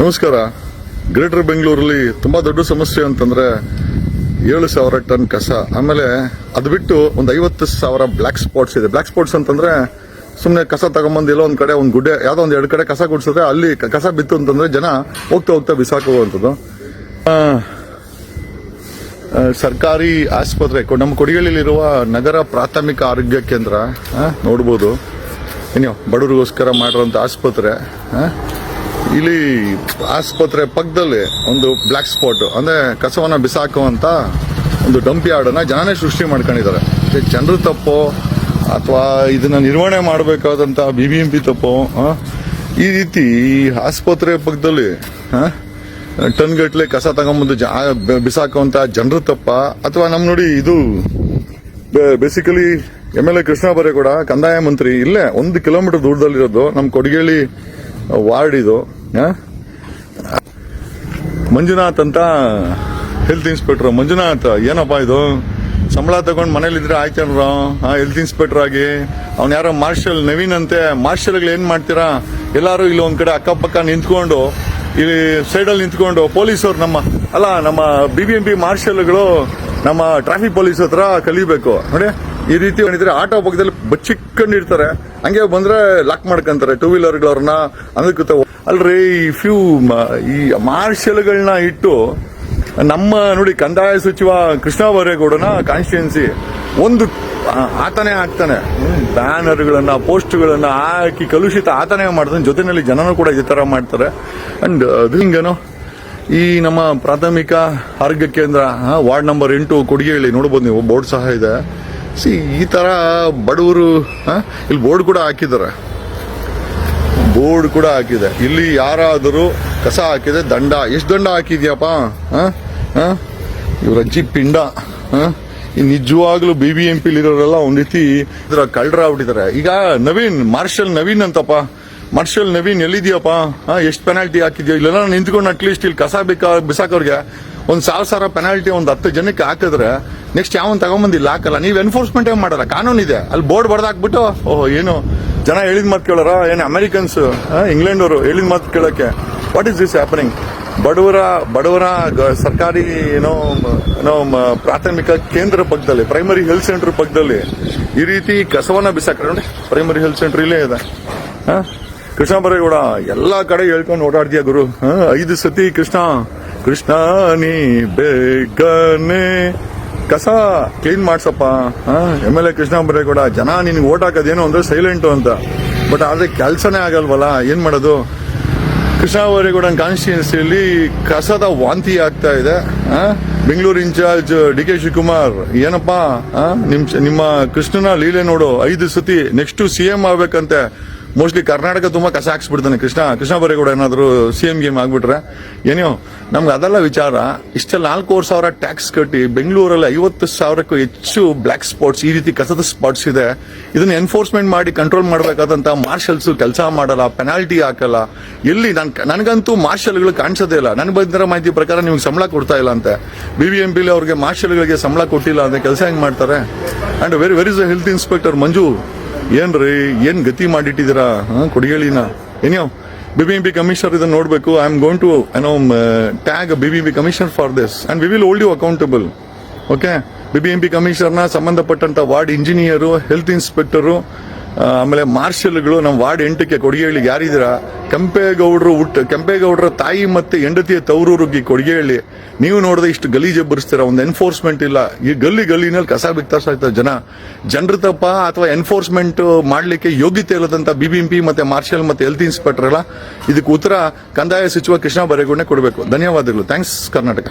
ನಮಸ್ಕಾರ. ಗ್ರೇಟರ್ ಬೆಂಗಳೂರಲ್ಲಿ ತುಂಬ ದೊಡ್ಡ ಸಮಸ್ಯೆ ಅಂತಂದ್ರೆ ಏಳು ಸಾವಿರ ಟನ್ ಕಸ. ಆಮೇಲೆ ಅದು ಬಿಟ್ಟು ಒಂದು ಐವತ್ತು ಸಾವಿರ ಬ್ಲ್ಯಾಕ್ ಸ್ಪಾಟ್ಸ್ ಇದೆ. ಬ್ಲ್ಯಾಕ್ ಸ್ಪಾಟ್ಸ್ ಅಂತಂದ್ರೆ ಸುಮ್ಮನೆ ಕಸ ತಗೊಂಬಂದು ಎಲ್ಲೋ ಒಂದು ಕಡೆ ಒಂದು ಗುಡ್ಡೆ, ಯಾವುದೋ ಒಂದು ಎರಡು ಕಡೆ ಕಸ ಗುಡಿಸಿದ್ರೆ ಅಲ್ಲಿ ಕಸ ಬಿತ್ತು ಅಂತಂದ್ರೆ ಜನ ಹೋಗ್ತಾ ಹೋಗ್ತಾ ಬಿಸಾಕುವಂಥದ್ದು ಸರ್ಕಾರಿ ಆಸ್ಪತ್ರೆ ನಮ್ಮ ಕೊಡಿಗಳಲ್ಲಿರುವ ನಗರ ಪ್ರಾಥಮಿಕ ಆರೋಗ್ಯ ಕೇಂದ್ರ ನೋಡ್ಬೋದು. ಏನೋ ಬಡವರಿಗೋಸ್ಕರ ಮಾಡಿರೋಂಥ ಆಸ್ಪತ್ರೆ ಇಲ್ಲಿ ಆಸ್ಪತ್ರೆ ಪಕ್ಕದಲ್ಲಿ ಒಂದು ಬ್ಲ್ಯಾಕ್ ಸ್ಪಾಟ್ ಅಂದ್ರೆ ಕಸವನ್ನ ಬಿಸಾಕುವಂತ ಒಂದು ಡಂಪ್ ಯಾರ್ಡನ್ನ ಜನನೇ ಸೃಷ್ಟಿ ಮಾಡ್ಕೊಂಡಿದ್ದಾರೆ. ಜನರು ತಪ್ಪು ಅಥವಾ ಇದನ್ನ ನಿರ್ವಹಣೆ ಮಾಡಬೇಕಾದಂತ ಬಿ ಬಿ ಎಂ ಪಿ ತಪ್ಪು ಈ ರೀತಿ ಆಸ್ಪತ್ರೆ ಪಕ್ಕದಲ್ಲಿ ಟನ್ ಗಟ್ಲೆ ಕಸ ತಗೊಂಬಂದು ಬಿಸಾಕುವಂತ ಜನರು ತಪ್ಪ. ಅಥವಾ ನಮ್ ನೋಡಿ ಇದು basically M L A Krishna Byregowda, ಕಂದಾಯ ಮಂತ್ರಿ, ಇಲ್ಲೇ ಒಂದು ಕಿಲೋಮೀಟರ್ ದೂರದಲ್ಲಿರೋದು ನಮ್ಮ ಕೊಡಗೇಳಿ ವಾರ್ಡ್ ಇದು? ಮಂಜುನಾಥ್ ಅಂತ ಹೆಲ್ತ್ ಇನ್ಸ್ಪೆಕ್ಟರ್ ಮಂಜುನಾಥ್, ಏನಪ್ಪ ಇದು? ಸಂಬಳ ತಗೊಂಡು ಮನೇಲಿದ್ರೆ ಆ ಹೆಲ್ತ್ ಇನ್ಸ್ಪೆಕ್ಟರ್ ಆಗಿ. ಅವ್ನ ಯಾರೋ ಮಾರ್ಷಲ್ ನವೀನ್ ಅಂತೆ. ಮಾರ್ಷಲ್ಗಳು ಏನ್ ಮಾಡ್ತೀರಾ? ಎಲ್ಲರೂ ಇಲ್ಲಿ ಒಂದ್ ಕಡೆ ಅಕ್ಕಪಕ್ಕ ನಿಂತ್ಕೊಂಡು ಇಲ್ಲಿ ಸೈಡಲ್ಲಿ ನಿಂತ್ಕೊಂಡು ಪೊಲೀಸರು ನಮ್ಮ, ಅಲ್ಲ, ನಮ್ಮ ಬಿ ಬಿ ಎಂ ಪಿ ಮಾರ್ಷಲ್ಗಳು ನಮ್ಮ ಟ್ರಾಫಿಕ್ ಪೊಲೀಸ್ ಹತ್ರ ಕಲಿಬೇಕು. ನೋಡಿ, ಈ ರೀತಿ ಏನಿದ್ರೆ ಆಟೋ ಪಕ್ಕದಲ್ಲಿ ಬಚ್ಚಿಕೊಂಡಿರ್ತಾರೆ ಹಂಗೆ ಬಂದ್ರೆ ಲಾಕ್ ಮಾಡ್ಕೊಂತಾರೆ ಟೂ ವೀಲರ್ಗಳವ್ರನ್ನ ಅದಕ್ಕೆ ಅಲ್ರಿ, ಈ ಫ್ಯೂ ಈ ಮಾರ್ಷಲ್ಗಳನ್ನ ಇಟ್ಟು ನಮ್ಮ ನೋಡಿ ಕಂದಾಯ ಸಚಿವ ಕೃಷ್ಣ ಬೈರೇಗೌಡನ ಕಾನ್ಸ್ಟಿಟ್ಯೂನ್ಸಿ ಒಂದು ಆತನೇ ಆಗ್ತಾನೆ ಬ್ಯಾನರ್ಗಳನ್ನ ಪೋಸ್ಟ್ಗಳನ್ನ ಹಾಕಿ ಕಲುಷಿತ ಆತನೇ ಮಾಡ್ತಾನೆ. ಜೊತೆನಲ್ಲಿ ಜನನು ಕೂಡ ಈ ತರ ಮಾಡ್ತಾರೆ. ಅಂಡ್ ಅದು ಹಿಂಗೇನು? ಈ ನಮ್ಮ ಪ್ರಾಥಮಿಕ ಆರೋಗ್ಯ ಕೇಂದ್ರ ವಾರ್ಡ್ ನಂಬರ್ ಎಂಟು ಕೊಡಿಗೆಹಳ್ಳಿ ನೋಡ್ಬೋದು ನೀವು, ಬೋರ್ಡ್ ಸಹ ಇದೆ. ಸಿ, ಈ ಥರ ಬಡವರು ಇಲ್ಲಿ ಬೋರ್ಡ್ ಕೂಡ ಹಾಕಿದ್ದಾರೆ. ಬೋರ್ಡ್ ಕೂಡ ಹಾಕಿದೆ. ಇಲ್ಲಿ ಯಾರಾದರೂ ಕಸ ಹಾಕಿದೆ ದಂಡ. ಎಷ್ಟು ದಂಡ ಹಾಕಿದ್ಯಪ್ಪ? ಇವ್ರ ಅಜ್ಜಿ ಪಿಂಡ. ಹಾಂ? ನಿಜವಾಗ್ಲೂ ಬಿ ಬಿ ಎಂ ಇರೋರೆಲ್ಲ ಒಂದು ರೀತಿ ಇದ್ರ ಕಳ್ಳರಾಗ್ಬಿಟ್ಟಿದ್ದಾರೆ ಈಗ ನವೀನ್ ಮಾರ್ಷಲ್ ನವೀನ್ ಅಂತಪ್ಪ. ಮಾರ್ಷಲ್ ನವೀನ್ ಎಲ್ಲಿದ್ಯಪ್ಪ? ಎಷ್ಟು ಪೆನಾಲ್ಟಿ ಹಾಕಿದ್ಯೋ? ಇಲ್ಲೆಲ್ಲ ನಿಂತ್ಕೊಂಡು ಅಟ್ಲೀಸ್ಟ್ ಇಲ್ಲಿ ಕಸ ಬೇಕಾ ಬಿಸಾಕೋರ್ಗೆ ಒಂದ್ ಸಾವಿರ ಸಾವಿರ ಪೆನಾಲ್ಟಿ ಒಂದ್ ಹತ್ತು ಜನಕ್ಕೆ ಹಾಕಿದ್ರೆ ನೆಕ್ಸ್ಟ್ ಯಾವನ್ ತಗೊಂಬಂದಿಲ್ಲ, ಹಾಕಲ್ಲ. ನೀವು ಎನ್ಫೋರ್ಸ್ಮೆಂಟ್ ಏನ್ ಮಾಡಲ್ಲ? ಕಾನೂನು ಇದೆ. ಅಲ್ಲಿ ಬೋರ್ಡ್ ಬರ್ದಾಕ್ಬಿಟ್ಟು, ಓಹೋ, ಏನು ಜನ ಹೇಳಿದ ಮಾತು ಕೇಳೋರ? ಏನು ಅಮೆರಿಕನ್ಸ್ ಇಂಗ್ಲೆಂಡ್ ಅವರು ಹೇಳಿದ ಮಾತು ಕೇಳಕ್ಕೆ ವಾಟ್ ಇಸ್ ದಿಸ್ ಹ್ಯಾಪನಿಂಗ್ ಬಡವರ ಬಡವರ ಸರ್ಕಾರಿ, ಏನೋ ಏನೋ ಪ್ರಾಥಮಿಕ ಕೇಂದ್ರ ಪಕ್ಕದಲ್ಲಿ ಪ್ರೈಮರಿ ಹೆಲ್ತ್ ಸೆಂಟರ್ ಪಕ್ಕದಲ್ಲಿ ಈ ರೀತಿ ಕಸವನ್ನ ಬಿಸಾಕ್ರೆ, ನೋಡಿ ಪ್ರೈಮರಿ ಹೆಲ್ತ್ ಸೆಂಟರ್ ಇಲ್ಲೇ ಇದೆ? ಕೃಷ್ಣ ಬರೇಗೌಡ ಎಲ್ಲಾ ಕಡೆ ಹೇಳ್ಕೊಂಡು ಓಡಾಡ್ತೀಯ ಗುರು? ಐದು ಸತಿ ಕೃಷ್ಣ ಕೃಷ್ಣ, ನೀ ಬೇಗನೆ ಕಸ clean ಮಾಡ್ಸಪ್ಪ M L A Krishna Byregowda ಜನ ನಿನ್ಗೆ ಓಟ್ ಹಾಕೋದೇನು ಅಂದ್ರೆ ಸೈಲೆಂಟು ಅಂತ ಬಟ್ ಆದ್ರೆ ಕೆಲಸನೇ ಆಗಲ್ವಲ್ಲ, ಏನು ಮಾಡೋದು ಕೃಷ್ಣ ಬರೇಗೌಡ ಕಾನ್ಸ್ಟಿಟ್ಯೂನ್ಸಿಯಲ್ಲಿ ಕಸದ ವಾಂತಿ ಆಗ್ತಾ ಇದೆ? Bengaluru in-charge D K Shivakumar, ಏನಪ್ಪಾ ಆ? ನಿಮ್, ನಿಮ್ಮ ಕೃಷ್ಣನ ಲೀಲೆ ನೋಡು, ಐದು ಸತಿ ನೆಕ್ಸ್ಟ್ ಸಿಎಂ ಆಗ್ಬೇಕಂತೆ ಮೋಸ್ಟ್ಲಿ ಕರ್ನಾಟಕ ತುಂಬಾ ಕಸ ಹಾಕ್ಸ್ಬಿಡ್ತಾನೆ. ಕೃಷ್ಣ ಕೃಷ್ಣ ಬರೇಗೌಡ ಏನಾದ್ರು ಸಿಎಂ ಗೇಮ್ ಆಗ್ಬಿಟ್ರೆ. ಏನೋ ನಮ್ಗೆ ಅದೆಲ್ಲ ವಿಚಾರ, ಇಷ್ಟೆಲ್ಲ ನಾಲ್ಕೂವರೆ ಸಾವಿರ ಟ್ಯಾಕ್ಸ್ ಕಟ್ಟಿ ಬೆಂಗಳೂರಲ್ಲಿ ಐವತ್ತು ಸಾವಿರಕ್ಕೂ ಹೆಚ್ಚು ಬ್ಲಾಕ್ ಸ್ಪಾಟ್ಸ್ ಈ ರೀತಿ ಕಸದ ಸ್ಪಾಟ್ಸ್ ಇದೆ. ಇದನ್ನ ಎನ್ಫೋರ್ಸ್ಮೆಂಟ್ ಮಾಡಿ ಕಂಟ್ರೋಲ್ ಮಾಡಬೇಕಾದಂತ ಮಾರ್ಷಲ್ಸ್ ಕೆಲಸ ಮಾಡಲ್ಲ ಪೆನಾಲ್ಟಿ ಹಾಕಲ್ಲ. ಎಲ್ಲಿ ನನ್, ನನಗಂತೂ ಮಾರ್ಷಲ್ಗಳು ಕಾಣಿಸೋದೇ ಇಲ್ಲ. ನನ್ಗೆ ಬಂದಿರೋ ಮಾಹಿತಿ ಪ್ರಕಾರ ನಿಮ್ಗೆ ಸಂಬಳ ಕೊಡ್ತಾ ಇಲ್ಲ ಅಂತೆ. ಬಿ ಬಿ ಎಂ ಪಿಲಿ ಅವ್ರಿಗೆ ಮಾರ್ಷಲ್ಗಳಿಗೆ ಸಂಬಳ ಕೊಟ್ಟಿಲ್ಲ ಅಂತ ಕೆಲಸ ಹೆಂಗೆ ಮಾಡ್ತಾರೆ? And very very is health inspector Manju. ಏನ್ರಿ, ಏನ್ ಗತಿ ಮಾಡಿಟ್ಟಿದ್ದೀರಾ? ಕೊಡಿಗಳಿನ ಏನೋ ಬಿಬಿಎಂಪಿ ಕಮಿಷನರ್ ಇದನ್ನ ನೋಡಬೇಕು. ಐ ಆಮ್ ಗೋಯಿಂಗ್ ಟು ಏನೋ tag B B B commissioner for this and we will hold you accountable okay B B M P ಕಮಿಷನರ್ನ ಸಂಬಂಧಪಟ್ಟಂತ ward engineer health inspector ಆಮೇಲೆ ಮಾರ್ಷಲ್ಗಳು ನಮ್ಮ ವಾರ್ಡ್ ಎಂಟಕ್ಕೆ ಕೊಡುಗೆಗಳಿಗೆ ಯಾರಿದ್ದೀರಾ? ಕೆಂಪೇಗೌಡರು ಹುಟ್ಟು, ಕೆಂಪೇಗೌಡರ ತಾಯಿ ಮತ್ತೆ ಹೆಂಡತಿಯ ತವರೂರಿಗೆ ಕೊಡಿಗೆಹಳ್ಳಿ ನೀವು ನೋಡಿದ್ರೆ ಇಷ್ಟು ಗಲೀಜೆ ಎಬ್ಬರಿಸ್ತೀರಾ? ಒಂದು ಎನ್ಫೋರ್ಸ್ಮೆಂಟ್ ಇಲ್ಲ. ಈ ಗಲ್ಲಿ ಗಲ್ಲಿನಲ್ಲಿ ಕಸ ಬಿಕ್ತಾರ್ಸ್ತಾ ಇರ್ತಾರೆ ಜನ. ಜನರ ತಪ್ಪ ಅಥವಾ ಎನ್ಫೋರ್ಸ್ಮೆಂಟ್ ಮಾಡಲಿಕ್ಕೆ ಯೋಗ್ಯತೆ ಇಲ್ಲದಂತ ಬಿಬಿಎಂಪಿ ಮತ್ತೆ ಮಾರ್ಷಲ್ ಮತ್ತೆ ಹೆಲ್ತ್ ಇನ್ಸ್ಪೆಕ್ಟರ್ ಎಲ್ಲ ಇದಕ್ಕೆ ಉತ್ತರ ಕಂದಾಯ ಸಚಿವ ಕೃಷ್ಣ ಬರೇಗೌಡನೆ ಕೊಡಬೇಕು. ಧನ್ಯವಾದಗಳು. ಥ್ಯಾಂಕ್ಸ್ ಕರ್ನಾಟಕ